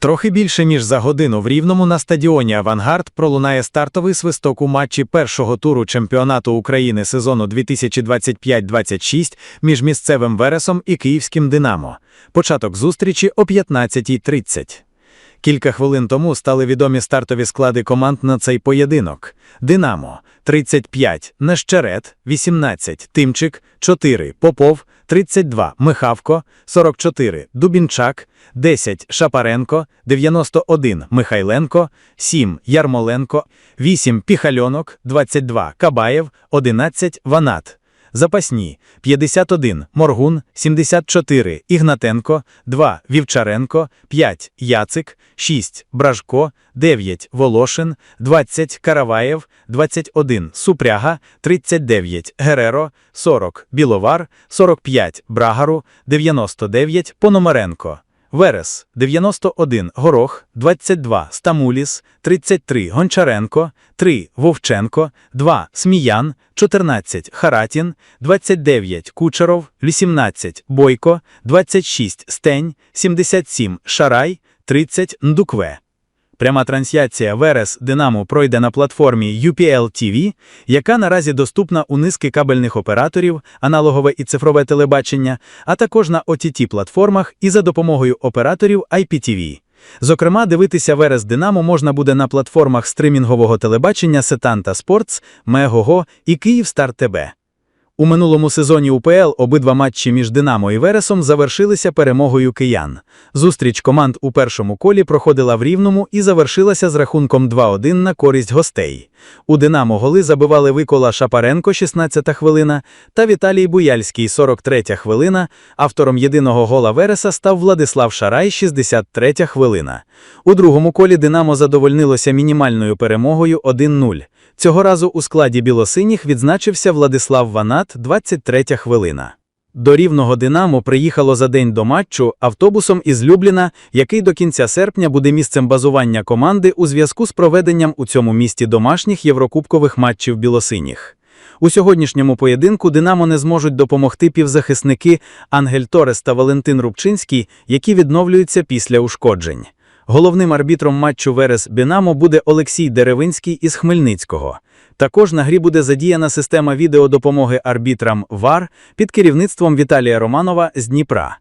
Трохи більше ніж за годину в Рівному на стадіоні Авангард пролунає стартовий свисток у матчі першого туру чемпіонату України сезону 2025-26 між місцевим Вересом і Київським Динамо. Початок зустрічі о 15.30. Кілька хвилин тому стали відомі стартові склади команд на цей поєдинок. Динамо 35, Нещерет 18, Тимчик 4, Попов 32, Михавко 44, Дубінчак 10, Шапаренко 91, Михайленко 7, Ярмоленко 8, Піхальонок 22, Кабаєв 11, Ванат. Запасні 51 Моргун, 74 Ігнатенко, 2 Вівчаренко, 5 Яцик, 6 Бражко, 9 Волошин, 20 Караваєв, 21 Супряга, 39 Гереро, 40 Біловар, 45 Брагару, 99 Пономаренко. Верес 91 Горох, 22 Стамуліс, 33 Гончаренко, 3 Вовченко, 2 Сміян, 14 Харатін, 29 Кучеров, 18 Бойко, 26 Стень, 77 Шарай, 30 Ндукве. Пряма трансляція Верес Динамо пройде на платформі UPL TV, яка наразі доступна у низки кабельних операторів, аналогове і цифрове телебачення, а також на OTT-платформах і за допомогою операторів IPTV. Зокрема, дивитися Верес Динамо можна буде на платформах стримінгового телебачення Сетанта Спортс, Мегого і Київстар ТБ. У минулому сезоні УПЛ обидва матчі між Динамо і Вересом завершилися перемогою киян. Зустріч команд у першому колі проходила в Рівному і завершилася з рахунком 2-1 на користь гостей. У Динамо голи забивали Викола Шапаренко 16-та хвилина та Віталій Буяльський 43 хвилина. Автором єдиного гола Вереса став Владислав Шарай 63 хвилина. У другому колі Динамо задовольнилося мінімальною перемогою 1-0. Цього разу у складі білосиніх відзначився Владислав Ванат 23 хвилина. До рівного Динамо приїхало за день до матчу автобусом із Любліна, який до кінця серпня буде місцем базування команди у зв'язку з проведенням у цьому місті домашніх єврокубкових матчів білосиніх. У сьогоднішньому поєдинку Динамо не зможуть допомогти півзахисники Ангель Торес та Валентин Рубчинський, які відновлюються після ушкоджень. Головним арбітром матчу Верес Бінамо буде Олексій Деревинський із Хмельницького. Також на грі буде задіяна система відеодопомоги арбітрам ВАР під керівництвом Віталія Романова з Дніпра.